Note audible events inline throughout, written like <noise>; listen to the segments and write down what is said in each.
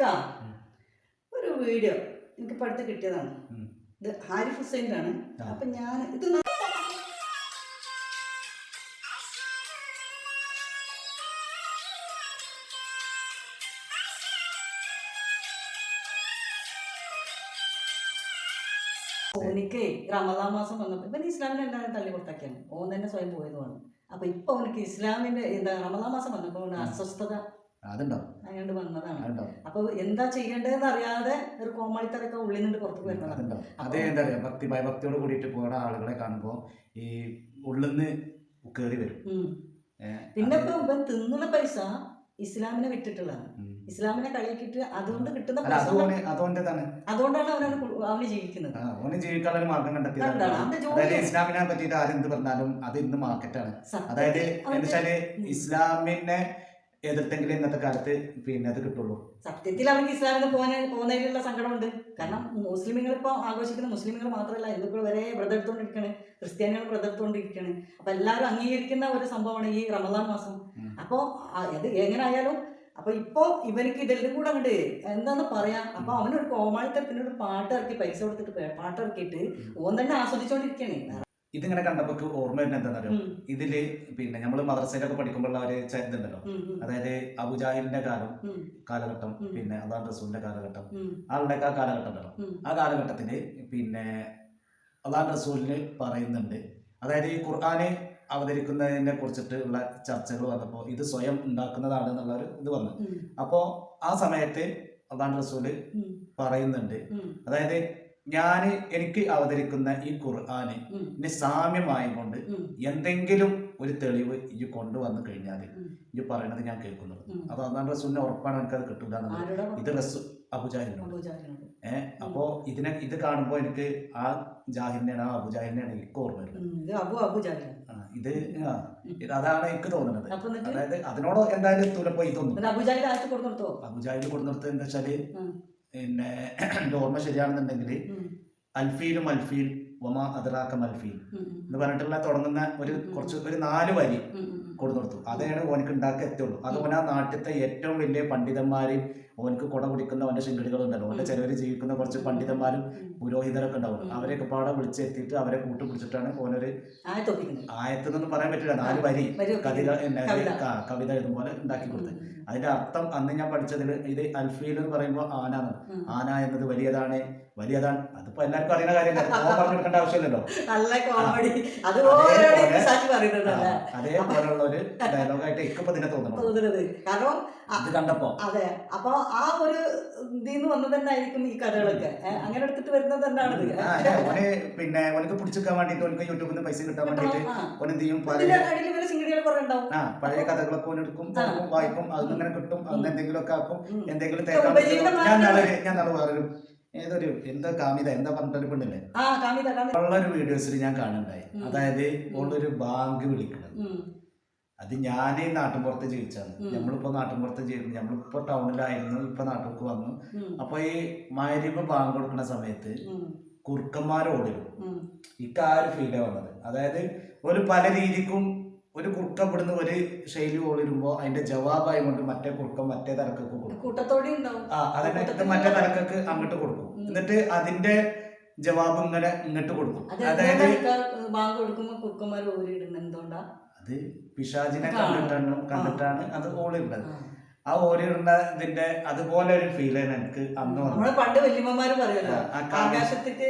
ഇക്ക ഒരു വീഡിയോ എനിക്ക് പഠിത്തം കിട്ടിയതാണ്. ഇത് ഹാരിഫ് ഹുസൈന്റെ ആണ്. അപ്പൊ ഞാൻ ഇത് എനിക്ക് ഓനിക്ക് റമദാൻ മാസം വന്നപ്പോൾ ഇവൻ ഇസ്ലാമിനെ എല്ലാവരും തള്ളി പുറത്താക്കിയാണ് ഓൻ തന്നെ സ്വയം പോയതുമാണ്. അപ്പൊ ഇപ്പൊ അവനക്ക് ഇസ്ലാമിന്റെ എന്താ റമദാൻ മാസം വന്നപ്പോൾ അവന് അസ്വസ്ഥത അതുണ്ടാവും. അങ്ങോട്ട് വന്നതാണ്. അപ്പൊ എന്താ ചെയ്യേണ്ടതെന്ന് അറിയാതെ ഒരു കോമാളിത്തരൊക്കെ ഉള്ളിൽ നിന്ന് പുറത്തു വരുന്നതാണ് അത് എന്താ പറയാ ഭക്തി ഭയഭക്തിയോട് കൂടിയിട്ട് പോകുന്ന ആളുകളെ കാണുമ്പോൾ ഈ ഉള്ളിന്ന് കയറി വരും. പിന്നെ ഇപ്പൊ ഇപ്പൊ തിന്നുന്ന പൈസ ഇസ്ലാമിനെ വിട്ടിട്ടുള്ളതാണ് ഇസ്ലാമിനെ കളിയാക്കിട്ട് അതുകൊണ്ട് കിട്ടുന്ന അതുകൊണ്ടാണ് അവനവന് അവന് ജീവിക്കുന്നത്. അവന് ജീവിക്കാനുള്ള ഒരു മാർഗം ജോലി ഇസ്ലാമിനെ പറ്റിയിട്ട് ആരെന്ത് പറഞ്ഞാലും അത് ഇന്ന് മാർക്കറ്റാണ് അതായത് എന്താ വെച്ചാൽ ഇസ്ലാമിനെ എതിർത്തെങ്കിലും ഇന്നത്തെ കാലത്ത് പിന്നെ അത് കിട്ടുള്ളൂ. സത്യത്തിൽ അവർക്ക് ഇസ്ലാമിന് പോകാൻ പോകുന്നതിലുള്ള സങ്കടമുണ്ട്. കാരണം മുസ്ലിമുകൾ ഇപ്പോൾ ആഘോഷിക്കുന്ന മുസ്ലിമുകൾ മാത്രമല്ല ഹിന്ദുക്കൾ വരെ വ്രതം എടുത്തുകൊണ്ടിരിക്കണേ ക്രിസ്ത്യാനികൾ വ്രതം എടുത്തുകൊണ്ടിരിക്കണേ അപ്പൊ എല്ലാവരും അംഗീകരിക്കുന്ന ഒരു സംഭവമാണ് ഈ റമദാൻ മാസം. അപ്പോൾ അത് എങ്ങനെ ആയാലും അപ്പൊ ഇപ്പോ ഇവർക്ക് ഇതെല്ലാം കൂടെ അങ്ങോട്ട് എന്താന്ന് പറയാം. അപ്പൊ അവനൊരു കോമാളിത്തരത്തിനൊരു പാട്ട് ഇറക്കി പൈസ കൊടുത്തിട്ട് പാട്ട് ഇറക്കിയിട്ട് ഓൻ തന്നെ ആസ്വദിച്ചോണ്ടിരിക്കണേ ഇതിങ്ങനെ കണ്ടപ്പോ ഓർമ്മ വരുന്ന എന്താണെന്നറിയോ ഇതിൽ പിന്നെ നമ്മൾ മദ്രസയിലൊക്കെ പഠിക്കുമ്പോഴുള്ള ഒരു ചരിതണ്ടല്ലോ ഇതുണ്ടല്ലോ അതായത് അബുജാഹിലിന്റെ കാലം കാലഘട്ടം. പിന്നെ അതാണ് റസൂലിന്റെ കാലഘട്ടം. ആളുടെ ആളുടെയൊക്കെ ആ കാലഘട്ടം ഉണ്ടല്ലോ? ആ കാലഘട്ടത്തിൽ പിന്നെ അള്ളാഹ് റസൂലിന് പറയുന്നുണ്ട്. അതായത് ഈ ഖുർആാനെ അവതരിക്കുന്നതിനെ കുറിച്ചിട്ട് ഉള്ള ചർച്ചകൾ വന്നപ്പോൾ ഇത് സ്വയം ഉണ്ടാക്കുന്നതാണ് എന്നുള്ള ഒരു ഇത് വന്നു. അപ്പോ അപ്പോൾ ആ സമയത്ത് അള്ളാഹ് റസൂൽ പറയുന്നുണ്ട്. അതായത് ഞാൻ എനിക്ക് അവതരിക്കുന്ന ഈ ഖുർആാന് സാമ്യമായിക്കൊണ്ട് ഉം, എന്തെങ്കിലും ഒരു തെളിവ് ഇനി കൊണ്ടുവന്നു കഴിഞ്ഞാൽ ഇനി പറയണത് ഞാൻ കേൾക്കുന്നു അപ്പൊ അത് അള്ളാഹ് റസൂലിന് ഉറപ്പാണ് അത് കിട്ടൂല ഇത് റസു അബുജാഹിലിനോട്? ഏഹ് അപ്പോ ഇതിനെ ഇത് കാണുമ്പോൾ എനിക്ക് ആ ജാഹിലിനെയാണ് ആ അബുജാഹിലിനെയാണ് എനിക്ക് ഓർമ്മ വരുന്നത്. ഇത് അതാണ് എനിക്ക് തോന്നുന്നത്. അതായത് അതിനോട് എന്തായാലും തുലപ്പോ ഇതൊന്നും. അബുജാഹിൽ കൊടുത്തിടത്ത് എന്താ വെച്ചാൽ. പിന്നെ എന്റെ ഓർമ്മ ശരിയാണെന്നുണ്ടെങ്കിൽ അൽഫീലും അൽഫീൽ വമ അതിറാക്ക മൽഫീൽ എന്ന് പറഞ്ഞിട്ടുള്ള തുടങ്ങുന്ന ഒരു കുറച്ച് ഒരു നാല് വരി കൊടുത്തു കൊടുത്തു അതാണ് ഓനക്ക് ഉണ്ടാക്കി എത്തുള്ളൂ അത് ഓൻ ആ നാട്ടിലത്തെ ഏറ്റവും വലിയ പണ്ഡിതന്മാരെയും ഓനക്ക് കുട പിടിക്കുന്ന ഓന്റെ ശിങ്കടികളുണ്ടല്ലോ. ഓന്റെ ചിലവർ ജീവിക്കുന്ന കുറച്ച് പണ്ഡിതന്മാരും പുരോഹിതരൊക്കെ ഉണ്ടാവും. അവരെയൊക്കെ പാടെ വിളിച്ചെത്തിയിട്ട് അവരെ കൂട്ടുപിടിച്ചിട്ടാണ് ഓനൊരു ആയത്തൊപ്പിക്കുന്നത്. ആയത്തെന്നൊന്നും പറയാൻ പറ്റില്ല. നാല് വരി കവിത കവിത. ക- കവിത എഴുതും പോലെ ഉണ്ടാക്കി കൊടുത്തത്. അതിന്റെ അർത്ഥം അന്ന് ഞാൻ പഠിച്ചതിൽ ഇത് അൽഫീൽ എന്ന് പറയുമ്പോൾ ആന എന്നാണ്. ആന എന്നത് വലിയതാണ് വലിയതാണ്. അതിപ്പോ എല്ലാവർക്കും അറിയുന്ന കാര്യമല്ല? പറഞ്ഞെടുക്കേണ്ട പറഞ്ഞു ആവശ്യമില്ലല്ലോ. നല്ല കോമഡി അത് അതേപോലെ- ഓരോ സാക്ഷി പറയുന്നുണ്ടല്ലേ? അതേപോലുള്ള ഒരു ഡയലോഗായിട്ട് ഇപ്പൊ ഇതിനെ തോന്നുന്നത് കാരണം അത് കണ്ടപ്പോ. അതെ. അപ്പൊ ആ ഒരു ഇതിന്ന് വന്നത് തന്നെ ആയിരിക്കും ഈ കഥകളൊക്കെ. അങ്ങനെ എടുത്തിട്ട് വരുന്നത് തന്നെയാണിത് ഓന് പിന്നെ ഓനക്ക് പിടിച്ചെടുക്കാൻ വേണ്ടിട്ട് ഓനക്ക് യൂട്യൂബിൽ നിന്ന് പൈസ കിട്ടാൻ വേണ്ടിട്ട് ഓനെന്ത് ചെയ്യും? പഴയ കഥകളൊക്കെ ഓനെടുക്കും. വായിക്കും അതിൽ അങ്ങനെ കിട്ടും അന്ന് എന്തെങ്കിലും ഒക്കെ ആക്കും. എന്തെങ്കിലും തേക്കാൻ? ഞാൻ നാളെ ഞാൻ നാളെ വേറൊരു ഏതൊരു എന്താ കാമിത എന്താ പറഞ്ഞിട്ടൊരു പെണ്ണില്ലേ? ഉള്ളൊരു വീഡിയോസിൽ ഞാൻ കാണുന്നുണ്ടായി. അതായത് ഉള്ളൊരു ബാങ്ക് വിളിക്കുന്നത് അത് ഞാൻ നാട്ടിൻപുറത്ത് ജീവിച്ചാണ്. നമ്മളിപ്പോ നാട്ടിൻപുറത്ത് ജീവിക്കുന്നു നമ്മളിപ്പോ ടൗണിലായിരുന്നു ഇപ്പൊ നാട്ടിലേക്ക് വന്നു. അപ്പൊ ഈ മരുവ് ബാങ്ക് കൊടുക്കുന്ന സമയത്ത് കുറുക്കന്മാരോടും ആ ഒരു ഫീലാണ് വന്നത്. അതായത് ഒരു പല രീതിക്കും ഒരു കുറുക്ക ഇവിടുന്ന് ഒരു ശൈലി ഓളിരുമ്പോ അതിന്റെ ജവാബായി കൊണ്ട് മറ്റേ കുട്ടം മറ്റേ തലക്കൊക്കെ കൊടുക്കും. ആ അതന്നെ. ഇത് മറ്റേ തലക്കൊക്കെ അങ്ങോട്ട് കൊടുക്കും. എന്നിട്ട് അതിന്റെ ജവാബ് ഇങ്ങനെ ഇങ്ങോട്ട് കൊടുക്കും. അതായത് അത് പിശാചിനെ കാണും. കണ്ടിട്ടാണ് കണ്ടിട്ടാണ് അത് ഓളിടുന്നത് ആ. ഓടിയിടുന്ന ഇതിന്റെ അതുപോലെ ഒരു ഫീൽ ആണ് എനിക്ക് അന്ന് നമ്മളെ പണ്ട് വല്യമ്മമാര് പറയുമല്ലോ ആകാശത്തേക്ക്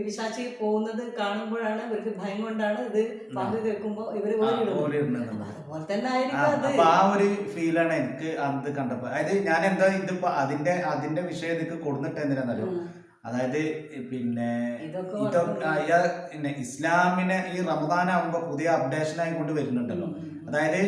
വിശാച്ചി പോകുന്നത് കാണുമ്പോഴാണ് ഇവർക്ക് ഭയം കൊണ്ടാണ് ഇത് പങ്ക് കേൾക്കുമ്പോ ഇവർ അതുപോലെ തന്നെ ആയിരിക്കും അപ്പൊ ആ ഒരു ഫീലാണ് എനിക്ക് അന്ന് കണ്ടപ്പോ. അതായത് ഞാൻ എന്താ ഇതിപ്പോ അതിന്റെ അതിന്റെ വിഷയം എനിക്ക് കൊടുത്തിട്ട് എന്തിനാന്നല്ലോ അതായത് പിന്നെ ഇതൊക്കെ ഇസ്ലാമിനെ ഈ റമദാൻ ആകുമ്പോ പുതിയ അപ്ഡേഷൻ ആയി കൊണ്ട് വരുന്നുണ്ടല്ലോ. അതായത്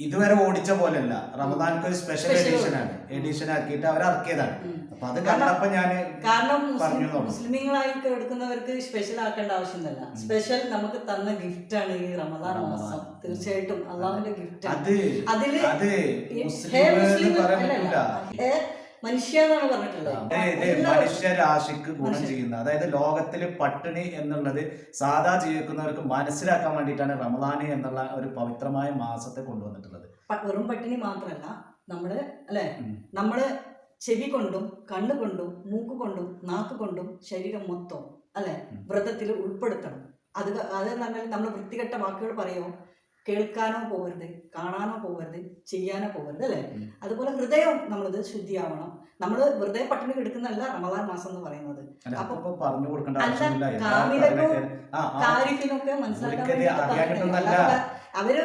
ഇതുവരെ ഓടിച്ച പോലെയല്ല. റമദാൻക്ക് ഒരു സ്പെഷ്യൽ എഡിഷൻ ആണ്. എഡിഷൻ ആക്കിയിട്ട് അവർ ഇറക്കിയതാണ്. അപ്പൊ അത് കണ്ടപ്പോ ഞാൻ കാരണം നോക്കാം. എടുക്കുന്നവർക്ക് സ്പെഷ്യൽ ആക്കേണ്ട ആവശ്യമൊന്നുമില്ല സ്പെഷ്യൽ നമുക്ക് തന്ന ഗിഫ്റ്റ് ആണ് ഈ റമദാൻ. മാസം. തീർച്ചയായിട്ടും അള്ളാഹുവിന്റെ ഗിഫ്റ്റ് അത് അതിൽ അത് മുസ്ലിം മനുഷ്യ എന്നാണ് പറഞ്ഞിട്ടുള്ളത്. മനുഷ്യരാശിക്ക് ഗുണം ചെയ്യുന്ന അതായത് ലോകത്തിൽ പട്ടിണി എന്നുള്ളത് സാധാ ജീവിക്കുന്നവർക്ക് മനസ്സിലാക്കാൻ വേണ്ടിയിട്ടാണ് റമദാന് എന്നുള്ള ഒരു പവിത്രമായ മാസത്തെ കൊണ്ടുവന്നിട്ടുള്ളത്. വെറും പട്ടിണി മാത്രമല്ല നമ്മൾ അല്ലെ. നമ്മൾ ചെവി കൊണ്ടും കണ്ണ് കൊണ്ടും മൂക്ക് കൊണ്ടും നാക്ക് കൊണ്ടും ശരീരം മൊത്തം അല്ലെ. വ്രതത്തിൽ ഉൾപ്പെടുത്തണം. അത് അതെന്ന് അത് പറഞ്ഞാൽ നമ്മൾ വൃത്തികെട്ട വാക്കുകൾ പറയുമോ? കേൾക്കാനോ പോകരുത് കാണാനോ പോകരുത് ചെയ്യാനോ പോകരുത് അല്ലേ. അതുപോലെ ഹൃദയം നമ്മളിത് ശുദ്ധിയാവണം. നമ്മൾ വെറുതെ പട്ടിണി കിടക്കുന്നതല്ല റമദാൻ മാസം എന്ന് പറയുന്നത്. അപ്പൊ- പറഞ്ഞു കൊടുക്കേണ്ട മനസ്സിലാക്കാൻ അവർ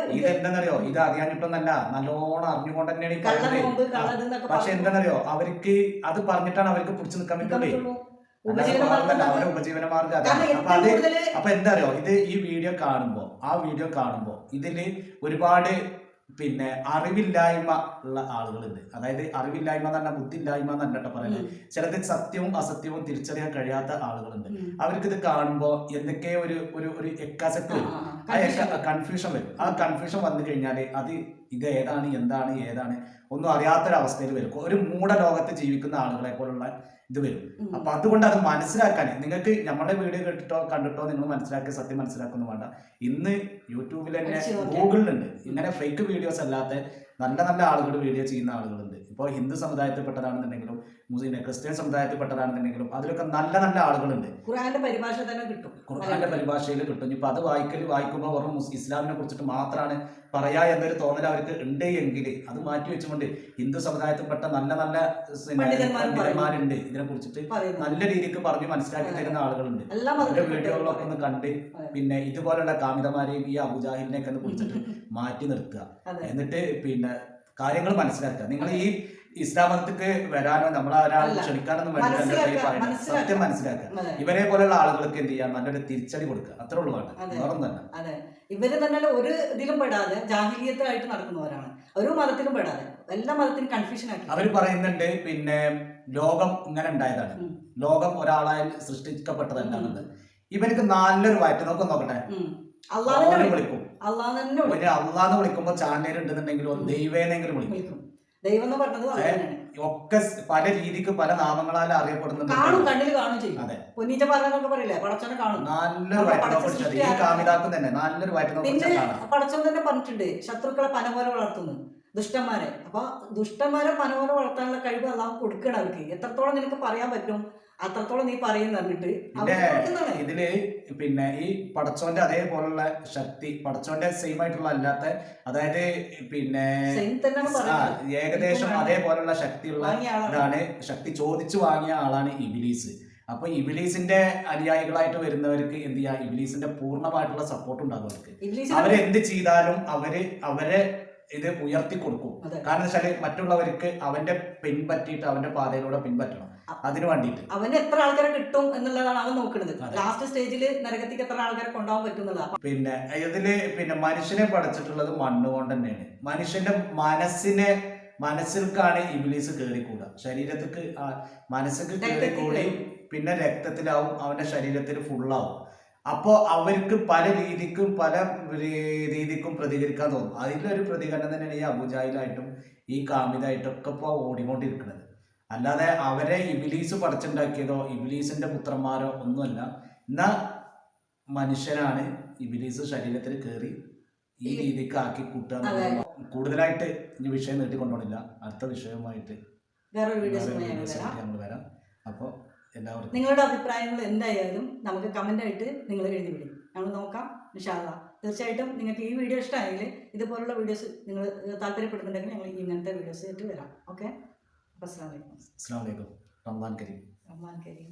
ഇത് അറിയാനിട്ടൊന്നല്ല നല്ലോണം അറിഞ്ഞുകൊണ്ട് തന്നെയാണ് ഈ പക്ഷെ എന്താണെന്നറിയോ അവർക്ക് അത് പറഞ്ഞിട്ടാണ് അവർക്ക് പിടിച്ചു നിൽക്കാൻ പറ്റുള്ളൂ. അപ്പൊ എന്താ അറിയോ ഇത് ഈ വീഡിയോ കാണുമ്പോ ആ വീഡിയോ കാണുമ്പോ ഇതിൽ ഒരുപാട് പിന്നെ അറിവില്ലായ്മ ഉള്ള ആളുകളുണ്ട്. അതായത് അറിവില്ലായ്മ എന്നല്ല ബുദ്ധിയില്ലായ്മ എന്ന് പറഞ്ഞിട്ട് പറയുന്നത് ചിലത് സത്യവും അസത്യവും തിരിച്ചറിയാൻ കഴിയാത്ത ആളുകളുണ്ട്. അവർക്ക് ഇത് കാണുമ്പോ എന്തൊക്കെ ഒരു ഒരു ഒരു എക്കാസക്തി വരും. കൺഫ്യൂഷൻ വരും. ആ കൺഫ്യൂഷൻ വന്നു കഴിഞ്ഞാൽ അത് ഇത് ഏതാണ് എന്താണ് ഏതാണ് ഒന്നും അറിയാത്തൊരവസ്ഥയിൽ വരും. ഒരു മൂഢ ലോകത്ത് ജീവിക്കുന്ന ആളുകളെ പോലുള്ള ഇത് വരും. അപ്പൊ അതുകൊണ്ട് അത് മനസ്സിലാക്കാൻ നിങ്ങൾക്ക് നമ്മുടെ വീഡിയോ കേട്ടിട്ടോ കണ്ടിട്ടോ നിങ്ങൾ മനസ്സിലാക്കി സത്യം മനസ്സിലാക്കുന്നു വേണ്ട. ഇന്ന് യൂട്യൂബിൽ തന്നെ. ഗൂഗിളിലുണ്ട്. ഇങ്ങനെ ഫേക്ക് വീഡിയോസ് അല്ലാത്ത നല്ല നല്ല ആളുകൾ വീഡിയോ ചെയ്യുന്ന ആളുകളുണ്ട്. ഇപ്പോൾ ഹിന്ദു സമുദായത്തിൽപ്പെട്ടതാണെന്നുണ്ടെങ്കിലും മുസ്ലിം ക്രിസ്ത്യൻ സമുദായത്തിൽപ്പെട്ടതാണെന്നുണ്ടെങ്കിലും അതിലൊക്കെ നല്ല നല്ല ആളുകളുണ്ട്. ഖുർആന്റെ പരിഭാഷ തന്നെ കിട്ടും. ഖുർആന്റെ പരിഭാഷയിൽ കിട്ടും. ഇപ്പൊ അത് വായിക്കൽ വായിക്കുമ്പോൾ വെറും ഇസ്ലാമിനെ കുറിച്ചിട്ട് മാത്രമാണ് പറയാ എന്നൊരു തോന്നൽ അവർക്ക് ഉണ്ട് എങ്കിൽ അത് മാറ്റി വെച്ചുകൊണ്ട് ഹിന്ദു സമുദായത്തിൽപ്പെട്ട നല്ല നല്ല പണ്ഡിതന്മാരുണ്ട്. ഇതിനെ കുറിച്ചിട്ട് നല്ല രീതിക്ക് പറഞ്ഞ് മനസ്സിലാക്കി തരുന്ന ആളുകളുണ്ട്. എല്ലാ അവരുടെ വീഡിയോകളൊക്കെ ഒന്ന് കണ്ട് പിന്നെ ഇതുപോലുള്ള കാമിതമാരെയും ഈ അബുജാഹിലിനെയൊക്കെ ഒന്ന് കുറിച്ചിട്ട് <laughs> മാറ്റി നിർത്തുക. എന്നിട്ട് പിന്നെ കാര്യങ്ങൾ മനസ്സിലാക്കുക. നിങ്ങൾ ഈ ഇസ്ലാം മതത്തിക്ക് വരാനോ നമ്മളെ ഒരാൾ. ക്ഷണിക്കാനൊന്നും. സത്യം മനസ്സിലാക്കുക ഇവരെ പോലെയുള്ള ആളുകൾക്ക് എന്ത് ചെയ്യാം? നല്ലൊരു തിരിച്ചടി കൊടുക്കുക. അത്ര ഉള്ളൂ വേണ്ട അതെ. ഇവർ തന്നെ ഒരു ഇതിലും പെടാതെ ജാഹിലിയത്തായിട്ട് നടക്കുന്നവരാണ് ഒരു മതത്തിലും പെടാതെ. എല്ലാ മതത്തിനും കൺഫ്യൂഷൻ ആക്കി. അവർ പറയുന്നുണ്ട് പിന്നെ ലോകം ഇങ്ങനെ ഉണ്ടായതാണ്. ലോകം ഒരാളായി സൃഷ്ടിക്കപ്പെട്ടതല്ല എന്നുള്ളത് ഇവർക്ക് നല്ലൊരു വയറ്റ് നോക്കം നോക്കട്ടെ. അള്ളാഹ് വിളിക്കും. അള്ളാഹ് തന്നെ അള്ളാഹ് ഇവർ അള്ളാന്ന് വിളിക്കുമ്പോ ചാനൽ ഉണ്ടെന്നുണ്ടെങ്കിലും ഉം. ദൈവേനെങ്കിലും വിളിക്കും. ദൈവം എന്ന് പറഞ്ഞത് ഒക്കെ പല രീതിക്ക് പല നാമങ്ങളാൽ അറിയപ്പെടുന്നുണ്ട് കാണും കണ്ണിൽ കാണും ചെയ്യും. പൊന്നീറ്റ പറഞ്ഞൊക്കെ പറയില്ലേ? പടച്ചനെ കാണും. നല്ലൊരു കാമിതാക്കും തന്നെ. നല്ലൊരു പിന്നെ പിടിച്ചാൽ തന്നെ പറഞ്ഞിട്ടുണ്ട് ശത്രുക്കളെ പനപോലെ വളർത്തുന്നു ദുഷ്ടന്മാരെ. അപ്പൊ ദുഷ്ടന്മാരെ പനപോലെ വളർത്താനുള്ള കഴിവ് അല്ലാതെ കൊടുക്കണം അവർക്ക്. എത്രത്തോളം നിനക്ക് പറയാൻ പറ്റും? അത്രത്തോളം നീ പറയുന്ന പറഞ്ഞിട്ട് ഇതിൽ പിന്നെ ഈ പടച്ചോന്റെ അതേപോലുള്ള ശക്തി പടച്ചോന്റെ സെയിം ആയിട്ടുള്ള അല്ലാത്ത അതായത് പിന്നെ ഏകദേശം അതേപോലുള്ള ശക്തിയുള്ള ആളാണ്. ഇതാണ് ശക്തി ചോദിച്ചു വാങ്ങിയ ആളാണ് ഇബിലീസ്. അപ്പൊ ഇബിലീസിന്റെ അനുയായികളായിട്ട് വരുന്നവർക്ക് എന്ത് ചെയ്യാ? ഇബിലീസിന്റെ പൂർണമായിട്ടുള്ള സപ്പോർട്ട് ഉണ്ടാകും അവർക്ക്. അവരെന്ത് ചെയ്താലും അവർ അവരെ ഇത് ഉയർത്തി കൊടുക്കും കാരണം വെച്ചാൽ മറ്റുള്ളവർക്ക് അവന്റെ പിൻപറ്റിയിട്ട് അവന്റെ പാതയിലൂടെ പിൻപറ്റണം. അതിനു വേണ്ടിയിട്ട്. അവന് എത്ര ആൾക്കാരെ കിട്ടും എന്നുള്ളതാണ് അവൻ നോക്കുന്നത്. ലാസ്റ്റ് സ്റ്റേജിൽ നരകത്തിക്ക് എത്ര ആൾക്കാരെ കൊണ്ടുപോകാൻ പറ്റും പിന്നെ ഇതിൽ പിന്നെ മനുഷ്യനെ പഠിച്ചിട്ടുള്ളത് മണ്ണ് കൊണ്ട് തന്നെയാണ് മനുഷ്യന്റെ മനസ്സിനെ മനസ്സിൽക്കാണ് ഇബിലീസ് കയറിക്കൂടുക ശരീരത്തിക്ക് മനസ്സിൽ കേറിക്കൂടി കയറിക്കൂടി പിന്നെ രക്തത്തിലാവും അവന്റെ ശരീരത്തിൽ ഫുള്ളാവും അപ്പോൾ അവർക്ക് പല രീതിക്കും പല രീതിക്കും പ്രതികരിക്കാൻ തോന്നും. അതിലൊരു പ്രതികരണം തന്നെയാണ് ഈ അബുജായിലായിട്ടും ഈ കാമിതായിട്ടും ഒക്കെ ഇപ്പോൾ ഓടിക്കൊണ്ടിരിക്കുന്നത്. അല്ലാതെ അവരെ ഇബിലീസ് പഠിച്ചുണ്ടാക്കിയതോ ഇബിലീസിന്റെ പുത്രന്മാരോ ഒന്നുമല്ല. എന്നാ മനുഷ്യനാണ് ഇബിലീസ് ശരീരത്തിൽ കയറി ഈ രീതിക്ക് ആക്കി കൂട്ടുക കൂടുതലായിട്ട് ഇനി വിഷയം നീട്ടിക്കൊണ്ടോണില്ല അടുത്ത വിഷയവുമായിട്ട് വേറൊരു വേറെ വീഡിയോസ് ഞങ്ങൾ videos വരാം ആയിട്ട് ഞങ്ങൾ വരാം അപ്പോൾ എല്ലാവർക്കും. നിങ്ങളുടെ അഭിപ്രായങ്ങൾ എന്തായാലും നമുക്ക് കമന്റ് ആയിട്ട് നിങ്ങൾ എഴുതി വിടും ഞങ്ങൾ നോക്കാം നിഷാദ തീർച്ചയായിട്ടും നിങ്ങൾക്ക് ഈ വീഡിയോ ഇഷ്ടമായെങ്കിൽ ഇതുപോലുള്ള വീഡിയോസ് നിങ്ങൾ താല്പര്യപ്പെടുന്നുണ്ടെങ്കിൽ ഞങ്ങൾ ഇങ്ങനത്തെ വീഡിയോസ് ആയിട്ട് വരാം. ഓക്കെ? അപ്പോൾ അസ്സാം വലൈക്കും അസ്സാം വലൈക്കും റംസാൻ കരീം. റഹ്മാൻ കരീം.